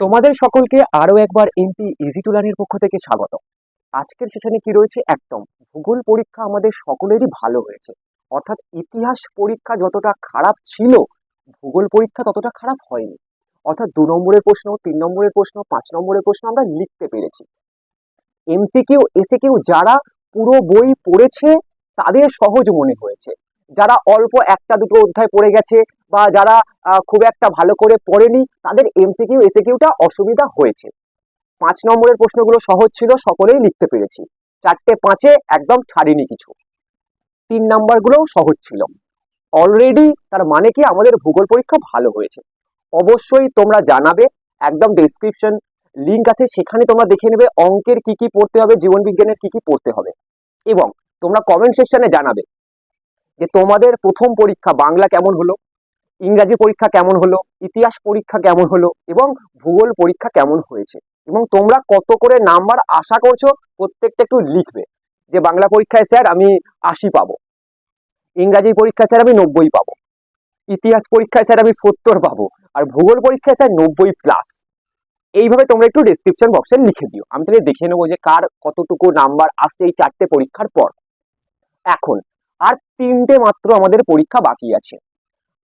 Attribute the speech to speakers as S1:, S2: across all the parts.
S1: তোমাদের সকলকে আরও একবার এমপি ইজি টুলানের পক্ষ থেকে স্বাগত। আজকের সেশনে কি রয়েছে? একদম। ভূগোল পরীক্ষা আমাদের সকলেরই ভালো হয়েছে। অর্থাৎ ইতিহাস পরীক্ষা যতটা খারাপ ছিল, ভূগোল পরীক্ষা ততটা খারাপ হয়নি। অর্থাৎ দু নম্বরের প্রশ্ন, তিন নম্বরের প্রশ্ন, পাঁচ নম্বরের প্রশ্ন আমরা লিখতে পেরেছি। এমসিকিউ এসিকিউ যারা পুরো বই পড়েছে, তাদের সহজ মনে হয়েছে। যারা অল্প একটা দুটো অধ্যায় পড়ে গেছে বা যারা খুব একটা ভালো করে পড়েনি, তাদের এমসিকিউ এসিকিউটা অসুবিধা হয়েছে। পাঁচ নম্বরের প্রশ্নগুলো সহজ ছিল, সকলেই লিখতে পেরেছি। চারটে পাঁচে একদম ছাড়িনি কিছু। তিন নাম্বারগুলোও সহজ ছিল। অলরেডি তার মানে কি? আমাদের ভূগোল পরীক্ষা ভালো হয়েছে। অবশ্যই তোমরা জানাবে, একদম ডেসক্রিপশন লিঙ্ক আছে, সেখানে তোমরা দেখে নেবে অঙ্কের কি কি পড়তে হবে, জীবন বিজ্ঞানের কি কি পড়তে হবে। এবং তোমরা কমেন্ট সেকশনে জানাবে যে তোমাদের প্রথম পরীক্ষা বাংলা কেমন হলো? ইংরাজি পরীক্ষা কেমন হলো, ইতিহাস পরীক্ষা কেমন হলো এবং ভূগোল পরীক্ষা কেমন হয়েছে এবং তোমরা কত করে নাম্বার আশা করছ প্রত্যেকটা একটু লিখবে যে বাংলা পরীক্ষায় স্যার আমি আশি পাবো, ইংরাজি পরীক্ষায় স্যার আমি নব্বই পাবো, ইতিহাস পরীক্ষায় স্যার আমি সত্তর পাবো আর ভূগোল পরীক্ষায় স্যার নব্বই প্লাস এইভাবে তোমরা একটু ডেসক্রিপশন বক্সে লিখে দিও। আমি তাহলে দেখে নেব যে কার কতটুকু নাম্বার আসছে এই চারটে পরীক্ষার পর। এখন, আর তিনটে মাত্র আমাদের পরীক্ষা বাকি আছে।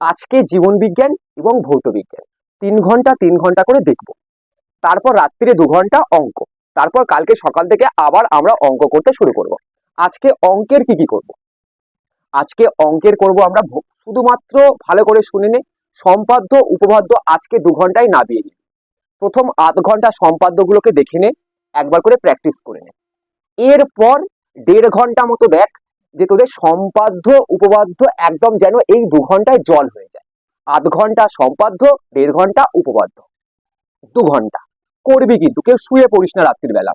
S1: আজকে জীবন বিজ্ঞান এবং ভৌত বিজ্ঞান। তিন ঘণ্টা তিন ঘণ্টা করে দেখব। তারপর রাত্রিরে দু ঘণ্টা অঙ্ক। তারপর কালকে সকাল থেকে আবার আমরা অঙ্ক করতে শুরু করব। আজকে অঙ্কের কি কি করব? আজকে অঙ্কের করব আমরা শুধুমাত্র ভালো করে শুনে নে, সম্পাদ্য, উপপাদ্য আজকে দু ঘন্টায় নামিয়ে নিই প্রথম আধ ঘণ্টা সম্পাদ্যগুলোকে দেখে নে, একবার করে প্র্যাকটিস করে নে। এরপর দেড় ঘণ্টা মতো দেখ যে তোদের সম্পাদ্য উপপাদ্য একদম যেন এই দু ঘন্টায় জল হয়ে যায়। আধ ঘণ্টা সম্পাদ্য, দেড় ঘণ্টা উপপাদ্য। দু ঘণ্টা। করবি কিন্তু, কেউ শুয়ে পড়িস না রাত্রির বেলা।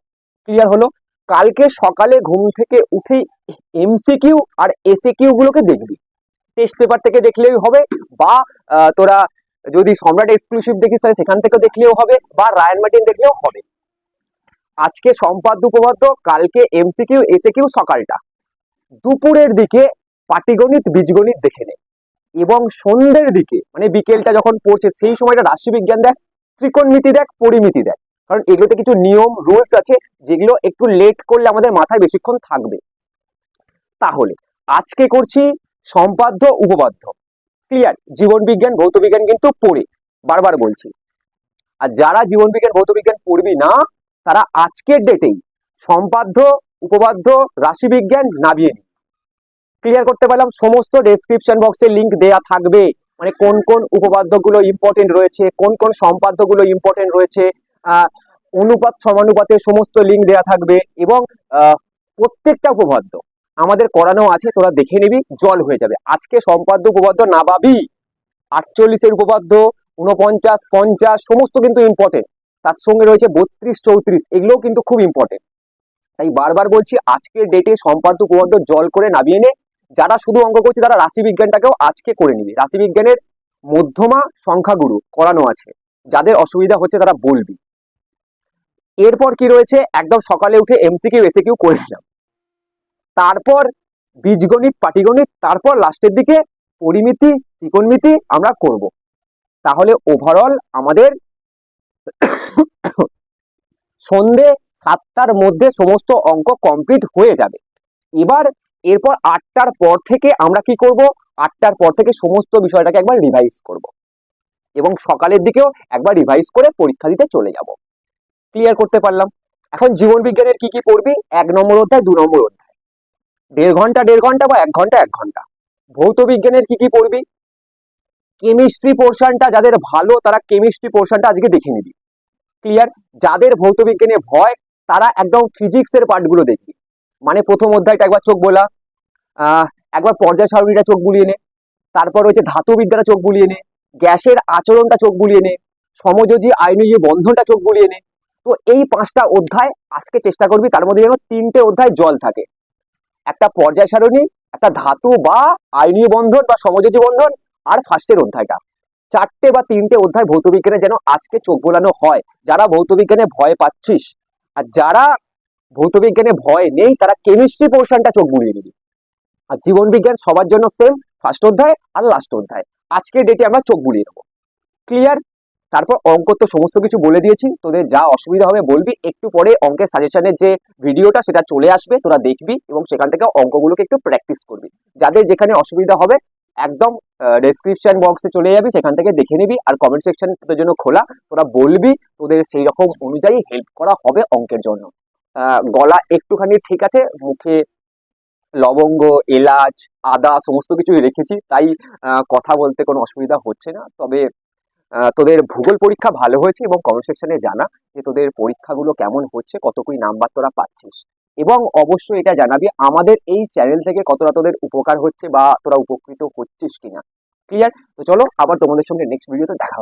S1: ক্লিয়ার হলো? কালকে সকালে ঘুম থেকে উঠেই এমসিকিউ আর এসিকিউ গুলোকে দেখবি। টেস্ট পেপার থেকে দেখলেই হবে বা তোরা যদি সম্রাট এক্সক্লুসিভ দেখিস, তাহলে সেখান থেকে দেখলেও হবে বা রায়ন মার্টিন দেখলেও হবে। আজকে সম্পাদ্য উপপাদ্য, কালকে এমসিকিউ এসিকিউ সকালটা। দুপুরের দিকে পাটিগণিত, বীজগণিত দেখে নে। এবং সন্ধ্যের দিকে মানে বিকেলটা যখন পড়ছে, সেই সময়টা রাশিবিজ্ঞান দেখ, ত্রিকোণমিতি দেখ, পরিমিতি দেখ। কারণ এগুলোতে কিছু নিয়ম রুলস আছে, যেগুলো একটু লেট করলে আমাদের মাথায় বেশিক্ষণ থাকবে। তাহলে, আজকে করছি সম্পাদ্য, উপপাদ্য। ক্লিয়ার জীবন বিজ্ঞান, ভৌত বিজ্ঞান কিন্তু পড়ে, বারবার বলছি। আর যারা জীবন বিজ্ঞান, ভৌত বিজ্ঞান পড়বি না, তারা আজকের ডেটেই সম্পাদ্য, উপপাদ্য, রাশিবিজ্ঞান নামিয়ে নিন ক্লিয়ার করতে পারলাম, সমস্ত ডেসক্রিপশন বক্সে লিংক দেয়া থাকবে। মানে কোন কোন উপপাদ্যগুলো ইম্পর্টেন্ট রয়েছে, কোন কোন সম্পাদ্যগুলো ইম্পর্টেন্ট রয়েছে অনুপাত সমানুপাতের সমস্ত লিংক দেয়া থাকবে এবং প্রত্যেকটা উপপাদ্য আমাদের করানো আছে, তোরা দেখে নিবি, জল হয়ে যাবে। আজকে সম্পাদ্য উপপাদ্য না পাবি আটচল্লিশের উপপাদ্য উনপঞ্চাশ পঞ্চাশ, সমস্ত কিন্তু ইম্পর্টেন্ট তার সঙ্গে রয়েছে বত্রিশ, চৌত্রিশ, এগুলোও কিন্তু খুব ইম্পর্টেন্ট তাই বারবার বলছি, আজকের ডেটে সম্পাদ্য উপপাদ্য জল করে নামিয়ে নে যারা শুধু অঙ্ক করছে, তারা রাশিবিজ্ঞানটাকেও আজকে করে নিবি। রাশিবিজ্ঞানের মধ্যমা সংখ্যাগুরু করানো আছে। যাদের অসুবিধা হচ্ছে, তারা বলবি। এরপর কি রয়েছে? একদম সকালে উঠে এমসিকিউ এসিকিউ করে নিলাম। তারপর বীজগণিত, পাটিগণিত, তারপর লাস্টের দিকে পরিমিতি, ত্রিকোণমিতি আমরা করব। তাহলে ওভারঅল আমাদের সন্ধে সাতটার মধ্যে সমস্ত অঙ্ক কমপ্লিট হয়ে যাবে। এবার এরপর আটটার পর থেকে আমরা কি করব? আটটার পর থেকে সমস্ত বিষয়টাকে একবার রিভাইজ করব। এবং সকালের দিকেও একবার রিভাইজ করে পরীক্ষা দিতে চলে যাব। ক্লিয়ার করতে পারলাম? এখন জীবন বিজ্ঞানের কি কি পড়বি? এক নম্বর অধ্যায়, দু নম্বর অধ্যায়। দেড় ঘণ্টা দেড় ঘণ্টা বা এক ঘণ্টা এক ঘণ্টা। ভৌত বিজ্ঞানের কি কি পড়বি? কেমিস্ট্রি পোর্শনটা যাদের ভালো, তারা কেমিস্ট্রি পোর্শনটা আজকে দেখে নিবি। ক্লিয়ার যাদের ভৌত বিজ্ঞানে ভয়, তারা একদম ফিজিক্সের পার্টগুলো দেখবি। মানে প্রথম অধ্যায়টা একবার চোখ বোলা একবার পর্যায় সারণীটা চোখ বুলিয়ে নে, তারপর হচ্ছে ধাতু বিদ্যাটা চোখ বুলিয়ে নে, গ্যাসের আচরণটা চোখ বুলিয়ে নে, সমযোজী আইনজীবী বন্ধনটা চোখ বুলিয়ে নে। তো এই পাঁচটা অধ্যায় আজকে চেষ্টা করবি, তার মধ্যে যেন তিনটে অধ্যায় জল থাকে। একটা পর্যায় সারণী, একটা ধাতু বা আইনীয় বন্ধন বা সমযোজী বন্ধন, আর ফার্স্টের অধ্যায়টা। চারটে বা তিনটে অধ্যায় ভৌত বিজ্ঞানে যেন আজকে চোখ বোলানো হয়। যারা ভৌত বিজ্ঞানে ভয় পাচ্ছিস, আর যারা ভৌত বিজ্ঞানে ভয় নেই, তারা কেমিস্ট্রি পোর্শনটা চোখ বুলিয়ে দিবি। আর জীবন বিজ্ঞান সবার জন্য সেম ফার্স্ট অধ্যায় আর লাস্ট অধ্যায়। আজকের ডেটে আমরা চোখ বুলিয়ে দেবো। ক্লিয়ার তারপর অঙ্ক তো সমস্ত কিছু বলে দিয়েছি, তোদের যা অসুবিধা হবে বলবি, একটু পরে অঙ্কের সাজেশনের যে ভিডিওটা সেটা চলে আসবে, তোরা দেখবি এবং সেখান থেকে অঙ্কগুলোকে একটু প্র্যাকটিস করবি। যাদের যেখানে অসুবিধা হবে, একদম ডেসক্রিপশন বক্সে চলে যাবি, সেখান থেকে দেখে নিবি আর কমেন্ট সেকশন তোদের জন্য খোলা। তোরা বলবি, তোদের সেই রকম অনুযায়ী হেল্প করা হবে অঙ্কের জন্য। গলা একটুখানি ঠিক আছে, মুখে লবঙ্গ, এলাচ, আদা সমস্ত কিছুই রেখেছি, তাই কথা বলতে কোনো অসুবিধা হচ্ছে না। তবে তোদের ভূগোল পরীক্ষা ভালো হয়েছে এবং কমেন্ট সেকশনে জানা যে তোদের পরীক্ষাগুলো কেমন হচ্ছে কতকুই নাম্বার তোরা পাচ্ছিস। এবং অবশ্যই এটা জানাবি, আমাদের এই চ্যানেল থেকে কতটা তোদের উপকার হচ্ছে বা তোরা উপকৃত হচ্ছিস কিনা। ক্লিয়ার তো চলো, আবার তোমাদের সঙ্গে নেক্সট ভিডিওতে দেখা।